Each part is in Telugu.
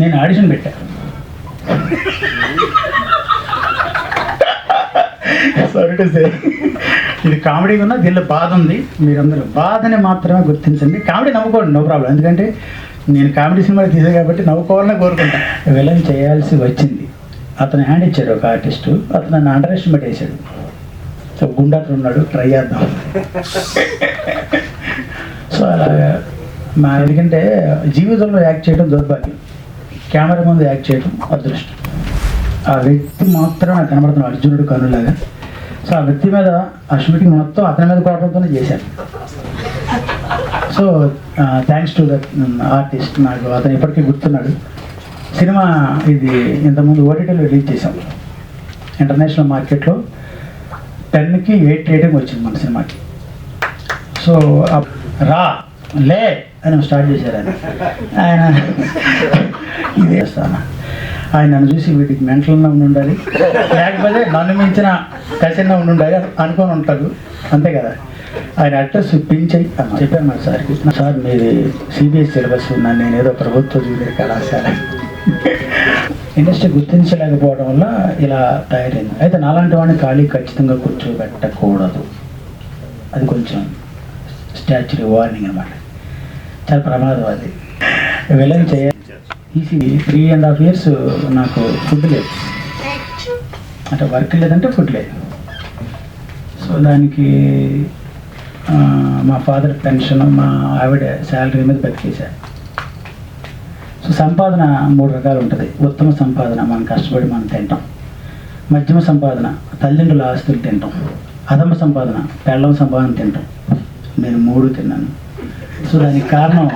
నేను ఆడిషన్ పెట్టా. సారీ టు సే ఇది కామెడీ ఉన్నా దీనిలో బాధ ఉంది. మీరందరూ బాధని మాత్రమే గుర్తించండి. కామెడీ నవ్వుకోండి నో ప్రాబ్లం. ఎందుకంటే నేను కామెడీ సినిమా తీసే కాబట్టి నవ్వుకోవాలని కోరుకుంటాను విలన్ చేయాల్సి వచ్చింది. అతను హ్యాండ్ ఇచ్చాడు ఒక ఆర్టిస్టు. అతను నన్ను అండర్ ఎస్టిమేట్ వేసాడు సో గుండాతో ఉన్నాడు ట్రై చేద్దాం. సో అలాగా మా ఎందుకంటే జీవితంలో యాక్ట్ చేయడం దౌర్భాగ్యం. కెమెరా ముందు యాక్ట్ చేయడం అదృష్టం. ఆ వ్యక్తి మాత్రం నాకు కనబడుతున్నాడు అర్జునుడు కనులాగా సో ఆ వ్యక్తి మీద ఆ షూటింగ్ మొత్తం అతని మీద కోపంతోనే చేశాను. So thanks to that artist నాకు అతను ఇప్పటికీ గుర్తున్నాడు. సినిమా ఇది ఇంతకుముందు ఓటీటీలో రిలీజ్ చేశాం. ఇంటర్నేషనల్ మార్కెట్లో టెన్కి ఎయిట్ రేటింగ్ వచ్చింది మన సినిమాకి. సో రా! లే అని స్టార్ట్ చేశారు ఆయన. ఆయన ఇదే చేస్తాను? ఆయన నన్ను చూసి వీటికి మెంటల్లో ఉండి ఉండాలి. లేకపోతే నన్ను మించిన కసిన్న ఉండి ఉండాలి అనుకొని ఉంటాడు. అంతే కదా? ఆయన అడ్రస్ పింఛై చెప్పాను మరి సార్కి సార్ మీది సిబిఎస్ సిలబస్ ఉన్నాను నేను ఏదో ప్రభుత్వ జూనియర్ కళాశాల. ఇండస్ట్రీ గుర్తించలేకపోవడం వల్ల ఇలా తయారైంది. అయితే నాలాంటి వాడిని ఖాళీ ఖచ్చితంగా కూర్చోబెట్టకూడదు. అది కొంచెం స్టాచ్యూ వార్నింగ్ అనమాట చాలా ప్రమాదం అది. వెళ్ళని చేయాలి ఈసీ త్రీ అండ్ హాఫ్ ఇయర్స్ నాకు ఫుడ్ లేదు. అంటే వర్క్ లేదంటే ఫుడ్ లేదు. సో దానికి మా ఫాదర్ పెన్షన్ మా ఆవిడ శాలరీ మీద బతికేశారు సో సంపాదన మూడు రకాలు ఉంటుంది. ఉత్తమ సంపాదన మనం కష్టపడి మనం తింటాం. మధ్యమ సంపాదన తల్లిదండ్రుల ఆస్తులు తింటాం. అధమ సంపాదన పెళ్ళం సంపాదన తింటాం. నేను మూడు తిన్నాను. సో దానికి కారణం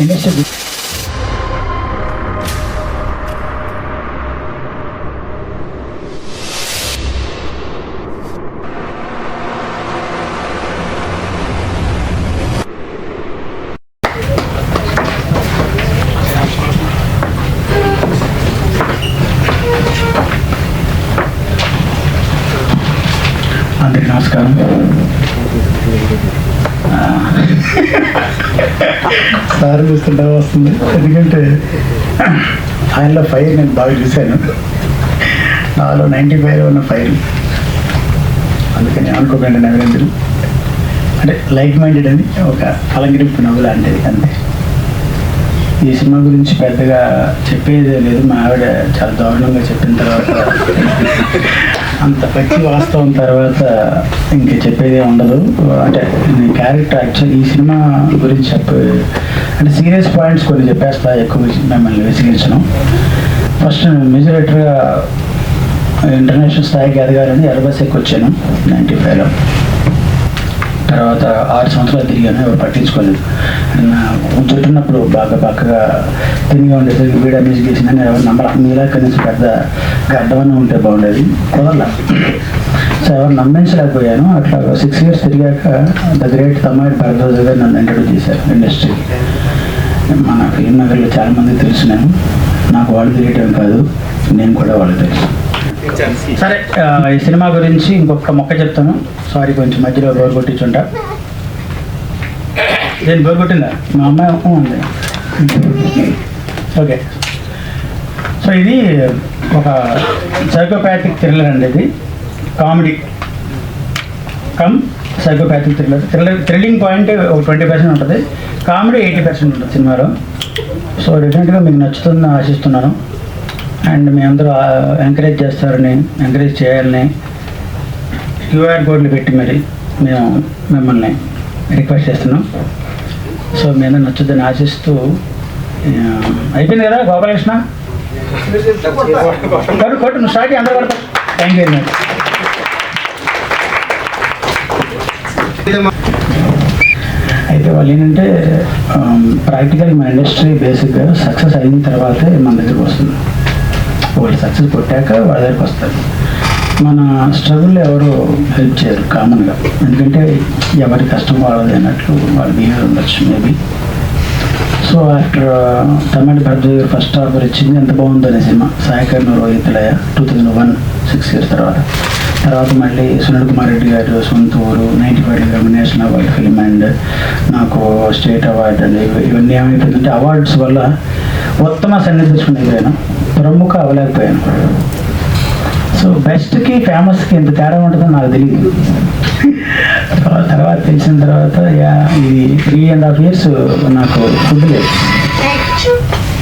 ఇండస్ట్రీ అందరికి నమస్కారం ఆ, సార్ చూస్తుంటే వస్తుంది. ఎందుకంటే ఆయనలో ఫైర్ నేను బాగా చూశాను. నాలో నైంటీ ఫైవ్ ఉన్న ఫైర్ అందుకని అనుకోకండి నవరేంద్రులు అంటే లైక్ మైండెడ్ అని ఒక అలంకరింపు నవ్వు లాంటిది అంతే. ఈ సినిమా గురించి పెద్దగా చెప్పేదే లేదు. మా ఆవిడ చాలా దారుణంగా చెప్పిన తర్వాత అంత పచ్చి వాస్తవం తర్వాత ఇంక చెప్పేదే ఉండదు. అంటే క్యారెక్టర్ యాక్చువల్ ఈ సినిమా గురించి చెప్పే అంటే సీరియస్ పాయింట్స్ కొన్ని చెప్పేస్తా ఎక్కువ మిమ్మల్ని విసిగించను. ఫస్ట్ మెజరేటర్గా ఇంటర్నేషనల్ స్థాయికి ఎదగాలని ఎర్బస్ ఎక్కి వచ్చాను నైంటీ ఫైవ్లో తర్వాత ఆరు సంవత్సరాలు తిరిగాను ఎవరు పట్టించుకోలేదు. నా బాగా పక్కగా తిరిగి ఉండేసరికి వీడియో మ్యూజిక్ చేసిందని ఎవరు నమ్మరా మీలా కనీసం పెద్ద గడ్డమని ఉంటే బాగుండేది. కుదరల. సో ఎవరు నమ్మించలేకపోయాను అట్లా సిక్స్ ఇయర్స్ తిరిగాక ద గ్రేట్ తమ్మాయి భరద్వాజ గారు నన్ను ఇంట్రడ్యూస్ చేశారు ఇండస్ట్రీకి మన ఫిలిం నగర్లో చాలా మంది తెలుసు నేను. నాకు వాళ్ళు తెలియటం కాదు నేను కూడా వాళ్ళు తెలుసు. సరే ఈ సినిమా గురించి ఇంకొక మొక్క చెప్తాను. సారీ కొంచెం మధ్యలో బోర్ కొట్టించుంటా. నేను బోర్ కొట్టిందా? మా అమ్మాయి ఒక్క ఉంది. ఓకే. సో ఇది ఒక సైకోపాథిక్ థ్రిల్లర్ అండి ఇది. Comedy cum psychopathic thriller thriller thrilling point ఒక ట్వంటీ పర్సెంట్ ఉంటుంది. కామెడీ ఎయిటీ పర్సెంట్ ఉంటుంది సినిమాలో. సో డెఫినెట్గా మీకు నచ్చుతుందని ఆశిస్తున్నాను. అండ్ మీ అందరూ ఎంకరేజ్ చేస్తారని ఎంకరేజ్ చేయాలని క్యూఆర్ కోడ్లు పెట్టి మరి మేము మిమ్మల్ని రిక్వెస్ట్ చేస్తున్నాం. సో మీ అందరూ నచ్చుద్దని ఆశిస్తూ అయిపోయింది కదా గోపాలకృష్ణ? కొట్టు కొట్టు నువ్వు స్టార్ట్ అందరూ థ్యాంక్ యూ వెరీ మచ్ అయితే వాళ్ళు ఏంటంటే ప్రాక్టికల్ మన ఇండస్ట్రీ బేసిక్గా సక్సెస్ అయిన తర్వాతే మన దగ్గరికి వస్తుంది. వాళ్ళు సక్సెస్ కొట్టాక వాళ్ళ దగ్గరికి వస్తారు. మన స్ట్రగుల్లో ఎవరు హెల్ప్ చేయరు కామన్గా ఎందుకంటే ఎవరి కష్టం వాళ్ళది అన్నట్లు వాళ్ళ బిహేవియర్ ఉండొచ్చు మేబీ సో ఆఫ్టర్ తమిళ భరద్వాజ్ ఫస్ట్ ఆఫర్ ఇచ్చింది ఎంత బాగుందనే సినిమా. సాయకర్ణ రోహితులయ్య two thousand one six years తర్వాత. తర్వాత మళ్ళీ సునీల్ కుమార్ రెడ్డి గారు సొంత ఊరు ninety five gram award film and నాకు స్టేట్ అవార్డు అండ్ ఇవన్నీ ఏమైపోయిందంటే అవార్డ్స్ వల్ల ఉత్తమ సన్నిధించుకుని ఎదురాను ప్రముఖ అవ్వలేకపోయాను. సో బెస్ట్కి ఫేమస్కి ఎంత తేడా ఉంటుందో నాకు తెలియదు తర్వాత తెలిసిన తర్వాత యా, ఇది త్రీ అండ్ హాఫ్ ఇయర్స్ నాకు ఫుడ్ లేదు.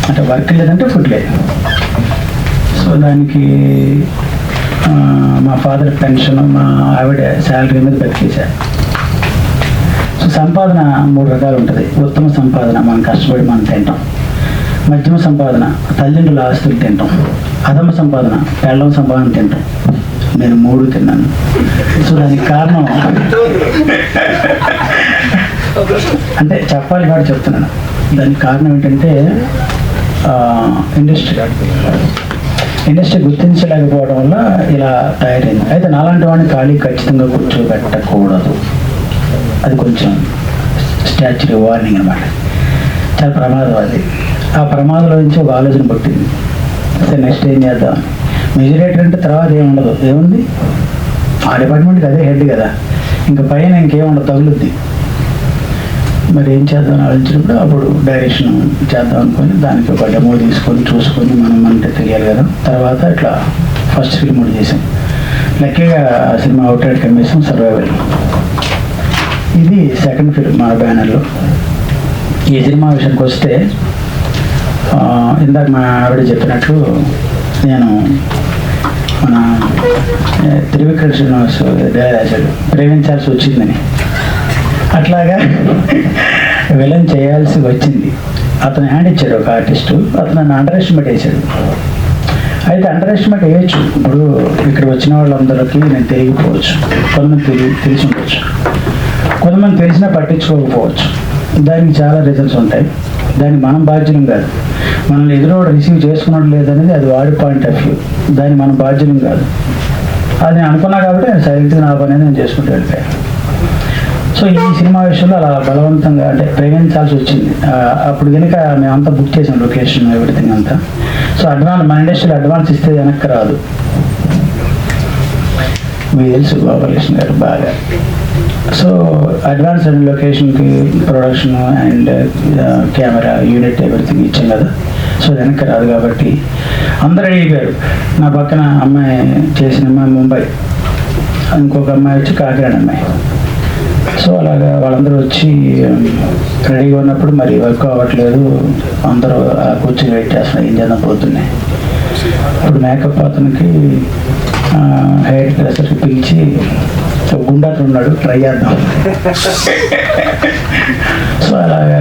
అంటే వర్క్ లేదంటే ఫుడ్ లేదు. సో దానికి మా ఫాదర్ పెన్షన్ మా ఆవిడ శాలరీ మీద బతికేశారు సో సంపాదన మూడు రకాలు ఉంటుంది. ఉత్తమ సంపాదన మనం కష్టపడి మనం తింటాం. మధ్యమ సంపాదన తల్లిదండ్రుల ఆస్తులు తింటాం. అధమ సంపాదన పెళ్ళం సంపాదన తింటాం. నేను మూడు తిన్నాను. సో దానికి కారణం అంటే చెప్పాలి కాబట్టి చెప్తున్నాను. దానికి కారణం ఏంటంటే ఇండస్ట్రీ. ఇండస్ట్రీ గుర్తించలేకపోవడం వల్ల ఇలా తయారైంది. అయితే నాలాంటి వాడిని ఖాళీ ఖచ్చితంగా కూర్చోబెట్టకూడదు. అది కొంచెం స్టాచ్యూ వార్నింగ్ అనమాట చాలా ప్రమాదం అది. ఆ ప్రమాదంలో నుంచి ఒక ఆలోచన పుట్టింది. సరే నెక్స్ట్ ఏం చేద్దాం? మెజిరేటర్ అంటే తర్వాత ఏముండదు ఏముంది? ఆ డిపార్ట్మెంట్కి అదే హెడ్ కదా. ఇంకా పైన ఇంకేం ఉండదు తగులుద్ది. మరి ఏం చేద్దాం ఆలోచించినప్పుడు అప్పుడు డైరెక్షన్ చేద్దాం అనుకొని దానికి ఒక డెమో తీసుకొని చూసుకొని మనం అంటే తెలియాలి కదా. తర్వాత ఇట్లా ఫస్ట్ ఫిల్మ్ చేసాం లక్కీగా ఆ సినిమా అవుట్లెట్ కమ్మేసాం సర్వైవల్ ఇది సెకండ్ ఫిల్మ్ మా బ్యానర్లో ఈ సినిమా విషయానికి వస్తే ఇందాక మా ఆవిడ చెప్పినట్లు నేను మన త్రివిక్రమ శ్రీనివాస్ డైలాగ్ ప్రేమించాల్సి వచ్చిందని. అట్లాగా విలన్ చేయాల్సి వచ్చింది. అతను హ్యాండ్ ఇచ్చాడు ఒక ఆర్టిస్టు. అతను నన్ను అండర్ ఎస్టిమేట్ వేసాడు అయితే అండర్ ఎస్టిమేట్ వేయచ్చు ఇప్పుడు ఇక్కడ వచ్చిన వాళ్ళందరికీ నేను తెలియకపోవచ్చు. కొంతమంది తెలియ తెలిసి ఉండొచ్చు. కొంతమంది తెలిసినా పట్టించుకోకపోవచ్చు. దానికి చాలా రీజన్స్ ఉంటాయి. దానికి మనం బాధ్యులం కాదు. మనల్ని ఎదురోడు రిసీవ్ చేసుకున్నట్టు లేదనేది అది వాడి పాయింట్ ఆఫ్ వ్యూ దాన్ని మన బాధ్యం కాదు. అది నేను అనుకున్నా కాబట్టి నేను సైలెంట్గా నా పని అనేది నేను చేసుకుంటూ వెళ్ళిపోయాను. సో ఈ సినిమా విషయంలో అలా బలవంతంగా అంటే ప్రేమించాల్సి వచ్చింది. అప్పుడు కనుక మేమంతా బుక్ చేసాం లొకేషన్ ఎవ్రీథింగ్ అంతా. సో అడ్వాన్స్ మన ఇండస్ట్రీలో అడ్వాన్స్ ఇస్తే వెనక్కి రాదు. మీకు తెలుసు గోపాలకృష్ణ గారు బాగా. సో అడ్వాన్స్ అండ్ లొకేషన్కి production and camera unit everything ఇచ్చాం కదా. సో వెనక్కి రాదు కాబట్టి అందరూ అడిగారు. నా పక్కన అమ్మాయి చేసిన అమ్మాయి ముంబై. ఇంకొక అమ్మాయి వచ్చి కాకినాడ అమ్మాయి. సో అలాగా వాళ్ళందరూ వచ్చి రెడీగా ఉన్నప్పుడు మరి వర్క్ అవ్వట్లేదు. అందరూ ఆ కూర్చొని వెయిట్ చేస్తున్నారు. ఏం చేద్దాం పోతున్నాయి ఇప్పుడు మేకప్ అతనికి హెయిర్ డ్రెస్సర్కి పిలిచి ఒక ఉన్నాడు ట్రై చేద్దాం. సో అలాగా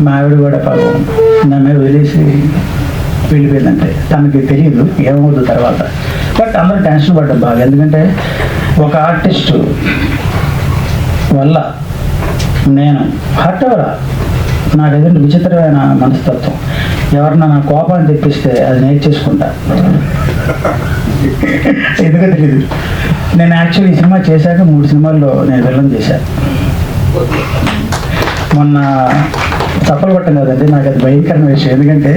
మా ఆవిడ కూడా పాపం నన్ను వదిలేసి వెళ్ళిపోయిందంటే. తనకి తెలియదు ఏమవుతుంది తర్వాత. బట్ అందరూ టెన్షన్ పడ్డం బాగా. ఎందుకంటే ఒక ఆర్టిస్టు వల్ల నేను హర్ట్ అవరా నాకు ఏదంటే విచిత్రమైన మనస్తత్వం. ఎవరన్నా నా కోపాన్ని తెప్పిస్తే అది నేర్చేసుకుంటా ఎందుకో తెలీదు. నేను యాక్చువల్లీ ఈ సినిమా చేశాక మూడు సినిమాల్లో నేను విలన్ చేశాను మొన్న తప్పలు పట్టం కదండి నాకు అది భయంకరమైన విషయం. ఎందుకంటే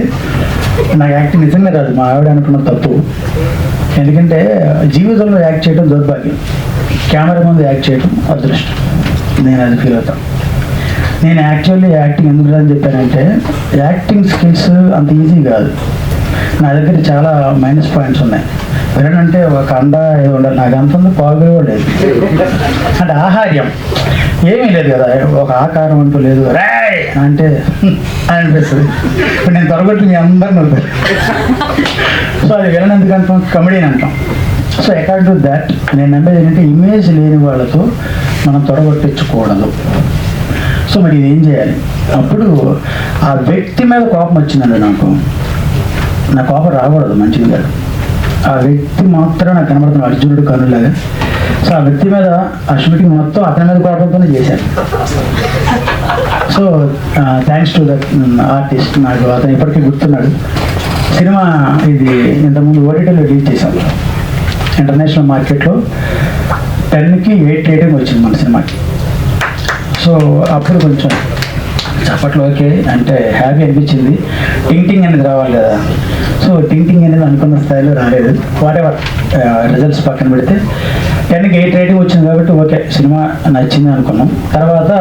నాకు యాక్టింగ్ నిజంగా రాదు. మా ఆవిడ అనుకున్న తప్పు. ఎందుకంటే జీవితంలో యాక్ట్ చేయడం దౌర్భాగ్యం. కెమెరా ముందు యాక్ట్ చేయడం అదృష్టం. నేను అది ఫీల్ అవుతాను నేను యాక్చువల్లీ యాక్టింగ్ ఎందుకు అని చెప్పానంటే యాక్టింగ్ స్కిల్స్ అంత ఈజీ కాదు. నా దగ్గర చాలా మైనస్ పాయింట్స్ ఉన్నాయి. వినడంటే ఒక అండ ఏదో ఉండాలి. నాకు అంత ఉంది పాలు లేదు అంటే ఆహార్యం. ఏమీ లేదు కదా. ఒక ఆకారం అంటూ లేదు. రాయ్! అంటే అనిపిస్తుంది. ఇప్పుడు నేను తొరగొట్టి మీ అందరిని వదిలేదు. సో అది వినడానికి అంటాం కమెడీని అంటాం. సో అకార్డ్ టు దాట్ నేను నమ్మేది ఏంటంటే ఇమేజ్ లేని వాళ్ళతో మనం తొడగొట్టించకూడదు సో మరి ఇది ఏం చేయాలి? అప్పుడు ఆ వ్యక్తి మీద కోపం వచ్చిందండి నాకు. నా కోపం రాకూడదు మంచిది కాదు. ఆ వ్యక్తి మాత్రం నాకు కనబడుతున్న అర్జునుడు కనులాగా సో ఆ వ్యక్తి మీద ఆ మొత్తం అతని మీద కోపంతోనే చేశాను. So thanks to that artist నాకు అతను ఇప్పటికీ గుర్తున్నాడు. సినిమా ఇది ఇంతకుముందు ఓటీటీలో రిలీజ్ చేశాం. ఇంటర్నేషనల్ మార్కెట్లో టెన్కి ఎయిట్ రేటింగ్ వచ్చింది మన సినిమాకి. సో అప్పుడు కొంచెం చప్పట్లో ఓకే అంటే హ్యాపీ అనిపించింది. టింగ్టింగ్ అనేది రావాలి కదా. సో టింగ్టింగ్ అనేది అనుకున్న స్థాయిలో రాలేదు. వాటెవర్ రిజల్ట్స్ పక్కన పెడితే టెన్కి ఎయిట్ రేటింగ్ వచ్చింది కాబట్టి ఓకే సినిమా నచ్చింది అనుకున్నాం. తర్వాత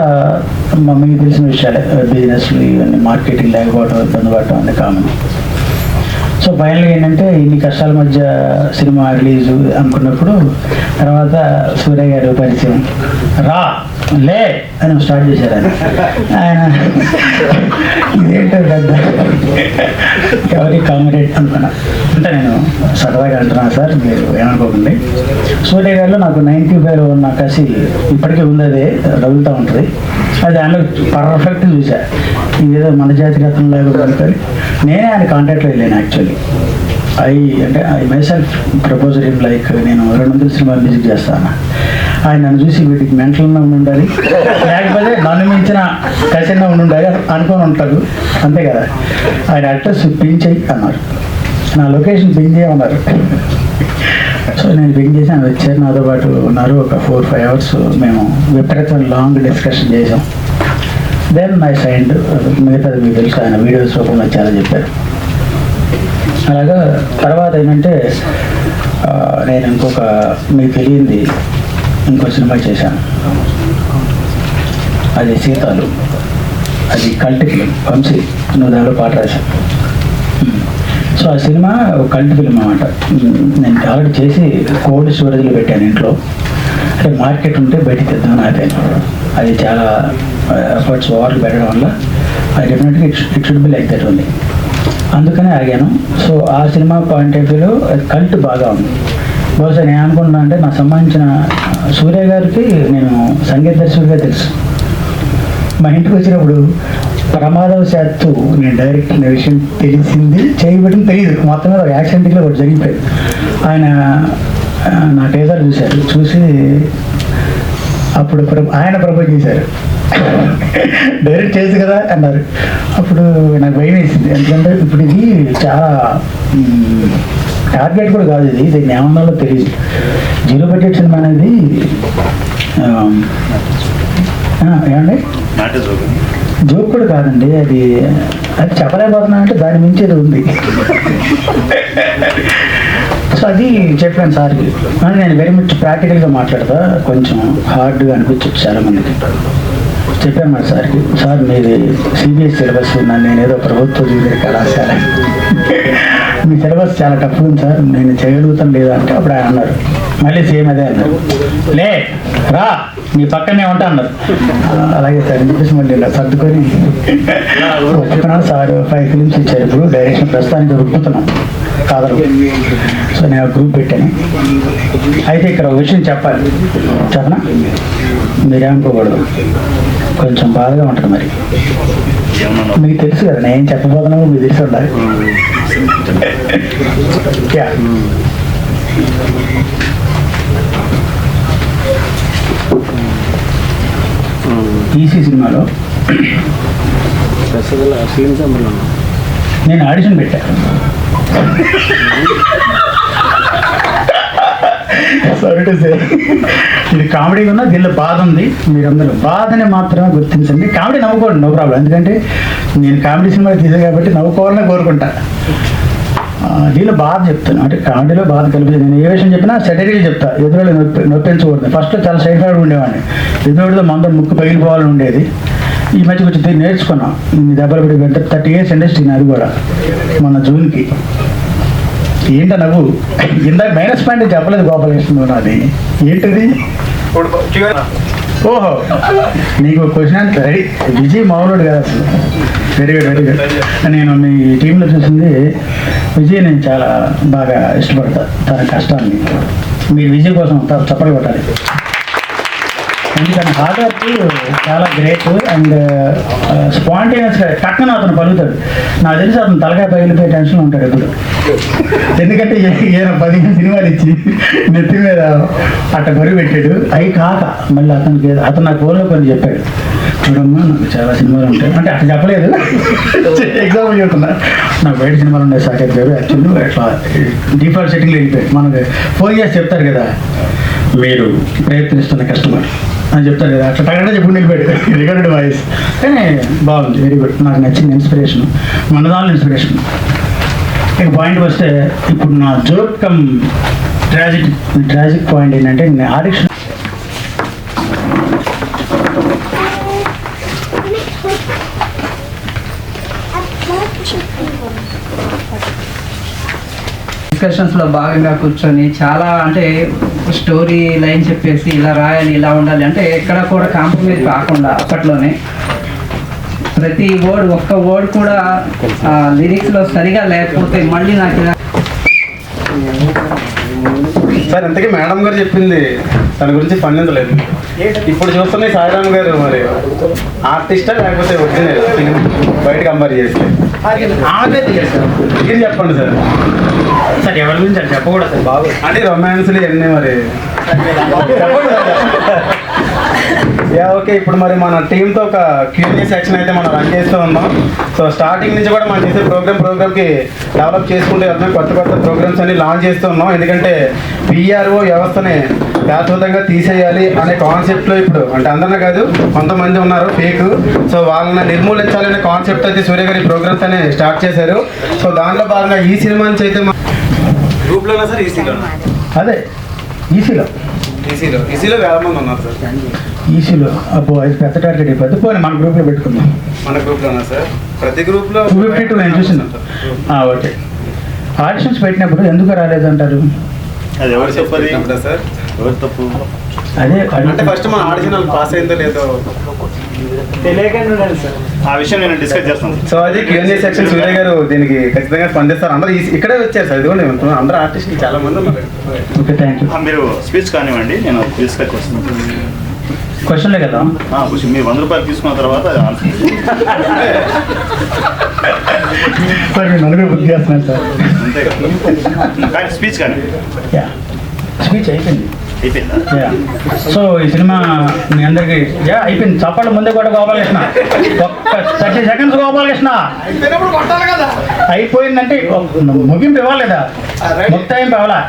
మా మీకు తెలిసిన విషయాలే బిజినెస్లు ఇవన్నీ మార్కెటింగ్ లేకపోవడం ఇబ్బంది పడటం అనేది కామన్ సో ఫైనల్గా ఏంటంటే ఇన్ని కష్టాల మధ్య సినిమా రిలీజ్ అనుకున్నప్పుడు తర్వాత సూర్య గారు పరిచయం. రా! లే అని స్టార్ట్ చేశారు ఆయన ఆయన ఇదేంటో పెద్ద ఎవరి కామెడేట్ అనుకున్నా. అంటే నేను సరదాగా అంటున్నాను సార్ మీరు ఏమనుకోకండి. సూర్య గారిలో నాకు నైంటీ ఫైవ్ ఉన్న కసి ఇప్పటికీ ఉంది అదే రగులుతూ ఉంటుంది. అది ఆయనలో పర్ఫెక్ట్ చూసా. ఇదేదో మన జాతి గతం లేకుండా నేనే ఆయన కాంటాక్ట్లో వెళ్ళాను యాక్చువల్లీ ఐ అంటే I myself proposer like నేను రెండు వందల సినిమా విజిట్ చేస్తాను. ఆయన నన్ను చూసి వీటికి మెంటల్గా ఉండి ఉండాలి లేకపోతే నన్ను మించిన కసిన్న ఉండి ఉండాలి అనుకొని ఉంటారు అంతే కదా? ఆయన అడ్రస్ పిన్ చేయి అన్నారు. నా లొకేషన్ పిన్ చేయమన్నారు సో నేను పిన్ చేసి ఆయన వచ్చారు. నాతో పాటు ఉన్నారు ఒక ఫోర్ ఫైవ్ అవర్స్. మేము విపరీతం లాంగ్ డిస్కషన్ చేసాం దెన్ మై సైండ్ మిగతాది మీకు తెలుసు ఆయన వీడియోస్ రూపంలో చాలా చెప్పారు. అలాగా తర్వాత ఏంటంటే నేను ఇంకొక మీకు తెలియంది ఇంకో సినిమా చేశాను. అది సీతాలు. అది కల్ట్ ఫిలిం వంశీ నువ్వు దాంట్లో పాట రాశాను సో ఆ సినిమా కల్ట్ ఫిలిం అనమాట నేను ఆర్డర్ చేసి కోల్డ్ స్టోరేజ్లో పెట్టాను ఇంట్లో. అంటే మార్కెట్ ఉంటే బయట తెద్దామని ఆపాను అది చాలా ఎఫర్ట్స్ ఓవర్లు పెట్టడం వల్ల అది డెఫినెట్గా it should be like that ఉంది అందుకనే ఆగాను. సో ఆ సినిమా పాయింట్ ఆఫ్ వ్యూలో కల్ట్ బాగా ఉంది. బహుశా నేను అనుకుంటున్నా అంటే నాకు సంబంధించిన సూర్య గారికి నేను సంగీత దర్శకుడిగా తెలుసు. మా ఇంటికి వచ్చినప్పుడు ప్రమాదవశాత్తు నేను డైరెక్ట్ నా విషయం తెలిసింది చేయబడిన తెలియదు. మొత్తం మీద ఒక యాక్సిడెంట్లో ఒకటి జరిగిపోయింది ఆయన నా టేజర్ చూశారు. చూసి అప్పుడు ఆయన ప్రపోజ్ చేశారు. డైరెక్ట్ చేసి కదా అన్నారు. అప్పుడు నాకు భయం వేసింది ఎందుకంటే ఇప్పుడు ఇది చాలా టార్గెట్ కూడా కాదు ఇది. దీన్ని ఏమన్నాలో తెలియదు. జీరో బడ్జెట్ సినిమా అనేది ఏమండి? జోక్ కూడా కాదండి. అది అది చెప్పలేకపోతున్నా అంటే దాని మించి ఏదో ఉంది. సో అది చెప్పాను సార్కి నేను వెరీ మచ్ ప్రాక్టికల్గా మాట్లాడతా. కొంచెం హార్డ్గా అనిపించచ్చు చాలా మందికి. చెప్పాను మరి సార్కి. సార్ మీది సిబిఎస్ సిలబస్ ఉన్నాను నేను ఏదో ప్రభుత్వ కళాశాల మీ సిలబస్ చాలా టఫ్ ఉంది సార్. నేను చేయగలుగుతాను లేదా అంటే అప్పుడు ఆయన అన్నారు. మళ్ళీ సేమ్ అదే అన్నారు. లే రా నీ పక్కనే ఉంటా అన్నారు. అలాగే సార్ అని చెప్పేసి మళ్ళీ ఇలా సర్దుకొని ఒప్పుకున్నాను సార్. ఫైవ్ ఫిలిమ్స్ ఇచ్చారు. ఇప్పుడు డైరెక్షన్ ప్రస్తుతానికి రుక్కుతున్నాం కాదరు. సో నేను ఆ గ్రూప్ పెట్టాను. అయితే ఇక్కడ ఒక విషయం చెప్పాలి. చెప్పనా? మీరేమనుకోకూడదు కొంచెం బాధగా ఉంటుంది మరి. మీకు తెలుసు కదా నేను ఏం మీకు తెలిసి ఉండాలి. యా ఈసీ సినిమాలో నేను ఆడిషన్ పెట్టాను సారీ టు సే ఇది కామెడీ ఉన్నా దీనిలో బాధ ఉంది. మీరందరూ బాధని మాత్రమే గుర్తించండి. కామెడీ నవ్వుకోండి నో ప్రాబ్లం ఎందుకంటే నేను కామెడీ సినిమా తీసే కాబట్టి నవ్వుకోవాలని కోరుకుంటా. దీనిలో బాధ చెప్తాను అంటే కామెడీలో బాధ కలిపి నేను ఏ విషయం చెప్పినా సెటరీలు చెప్తా. ఎదురు నొప్పి నొప్పించకూడదు. ఫస్ట్ చాలా సైడ్ ఫైడ్ ఉండేవాడిని. ఎదురుడితో మందరం ముక్కు పగిలిపోవాలని ఉండేది. ఈ మధ్య కొంచెం నేర్చుకున్నాం. దెబ్బలు పడి పెద్ద థర్టీ ఇయర్స్ ఇండస్ట్రీ నాది కూడా మన జూన్కి. ఏంట నవ్వు ఇందాక మైనస్ పాయింట్ చెప్పలేదు గోపాలకృష్ణ నువ్వు నాది. ఏంటిది? ఓహో నీకు క్వశ్చన్ ఆన్సర్ రెడీ విజయ్ మామూలుడు కదా అసలు. వెరీ గుడ్ వెరీ గుడ్ నేను మీ టీంలో చూసింది విజయ్ నేను చాలా బాగా ఇష్టపడతా. తన కష్టాన్ని. మీరు విజయ్ కోసం త- కొట్టాలి. కొట్టాలి ఎందుకంటే హార్డ్ వర్క్ చాలా గ్రేట్ అండ్ స్పాంటేనియస్గా టక్కన అతను పలుకుతాడు. నాకు తెలిసి అతను తలకాయ పగిలిపోయే టెన్షన్లో ఉంటాడు ఇప్పుడు ఎందుకంటే ఈ- ఈయన పదిహేను సినిమాలు ఇచ్చి నెత్తి మీద అట్ట బరువు పెట్టాడు. అవి కాక మళ్ళీ అతనికి అతను నాకు ఫోన్లో కొన్ని చెప్పాడు. చూడమ్మా నాకు చాలా సినిమాలు ఉంటాయి. అంటే అట్లా చెప్పలేదు. ఎగ్జాంపుల్ చెప్తున్నా. నాకు బయట సినిమాలు ఉన్నాయి సాకేత్ గారు యాక్చువల్లీ అట్లా డిఫాల్ట్ సెట్టింగ్లో వెళ్ళిపోయాడు మనకు ఫోన్ చేసి చెప్తారు కదా మీరు ప్రయత్నిస్తున్న కస్టమర్ అని చెప్తారు కదా. అట్లా తగ్గడ చెప్పు వెళ్ళిపోయాడు రికార్డెడ్ వాయిస్. కానీ బాగుంది వెరీ గుడ్. నాకు నచ్చింది ఇన్స్పిరేషన్. మన ఇన్స్పిరేషన్. ఇక పాయింట్ వస్తే ఇప్పుడు నా joke cum tragic tragic point ఏంటంటే నేను Thank you. లో భాగంగా కూర్చొని చాలా అంటే స్టోరీ లైన్ చెప్పేసి ఇలా రాయాలి ఇలా ఉండాలి అంటే ఎక్కడ కూడా కాంప్రమైజ్ కాకుండా అప్పట్లోనే. ప్రతి వర్డ్ ఒక్క వర్డ్ కూడా లిరిక్స్లో సరిగా లేకపోతే మళ్ళీ నాకు సార్ ఇంతకీ మేడం గారు చెప్పింది తన గురించి పండించలేదు. ఇప్పుడు చూస్తున్న సాయిరామ్ గారు మరి ఆర్టిస్టా లేకపోతే ఒరిజినల్? బయట కంపేర్ చేస్తే. చెప్పండి సార్. సార్ ఎవరి గురించి అని చెప్పకూడదు సార్ బాబు. అంటే రొమాన్స్లు ఎన్ని మరి. యా ఓకే ఇప్పుడు మరి మన టీంతో ఒక క్యూరియస్ సెక్షన్ అయితే మనం రన్ చేస్తూ ఉన్నాం. సో స్టార్టింగ్ నుంచి కూడా మనం చేసే ప్రోగ్రామ్ ప్రోగ్రామ్కి డెవలప్ చేసుకుంటే వెళ్తున్నాం కొత్త కొత్త ప్రోగ్రామ్స్ అన్ని లాంచ్ చేస్తూ ఉన్నాం. ఎందుకంటే పిఆర్ఓ వ్యవస్థని శాశ్వతంగా తీసేయాలి అనే కాన్సెప్ట్లో ఇప్పుడు. అంటే అందరినీ కాదు కొంతమంది ఉన్నారు ఫేక్ సో వాళ్ళని నిర్మూలించాలనే కాన్సెప్ట్ అయితే సూర్య గారి ప్రోగ్రామ్స్ అని స్టార్ట్ చేశారు. సో దాంట్లో భాగంగా ఈ సినిమా నుంచి అయితే గ్రూప్లోనా సార్? ఈసీలోనా అదే ఈసీలో ఈసీలో ఈసీలో వేల మంది ఉన్నారు సార్. ఈసీలో అబ్బో అది పెద్ద టార్గెట్ పెద్ద పోనీ మన గ్రూప్లో పెట్టుకుందాం. మన గ్రూప్లోనా సార్? ప్రతి గ్రూప్లో టూ ఫిఫ్టీ టూ నేను చూసిన ఓకే. ఆడిషన్స్ పెట్టినప్పుడు ఎందుకు రాలేదంటారు? అది ఎవరు చెప్పినప్పుడా సార్. ఎవరు తప్పు? అదే అంటే ఫస్ట్ మన వాళ్ళు పాస్ అయిందో లేదో ఆ విషయం నేను డిస్కస్ చేస్తాను. సో అది క్యూఎన్ఏ సెక్షన్ సూర్య గారు దీనికి ఖచ్చితంగా స్పందిస్తారు. అందరూ ఇక్కడే వచ్చారు సార్ ఇదిగోండి అందరూ ఆర్టిస్టులు చాలా మంది ఉన్నారు. ఓకే థ్యాంక్ యూ మీరు స్పీచ్ కానివ్వండి నేను డిస్కస్ చేస్తాను. క్వశ్చన్లే కదా? మీరు వంద రూపాయలు తీసుకున్న తర్వాత సార్ మీరు నలుగురు సార్. అంతే స్పీచ్ కానీ యా స్పీచ్ అయిపోయింది. సో ఈ సినిమా మీ అందరికి యా అయిపోయింది. చప్పట్లు ముందే కూడా గోపాలకృష్ణ. ఒక్క థర్టీ సెకండ్స్ గోపాలకృష్ణ. అయిపోయిందంటే ముగింపు ఇవ్వలేదా? మొత్తం ఇవ్వాలా?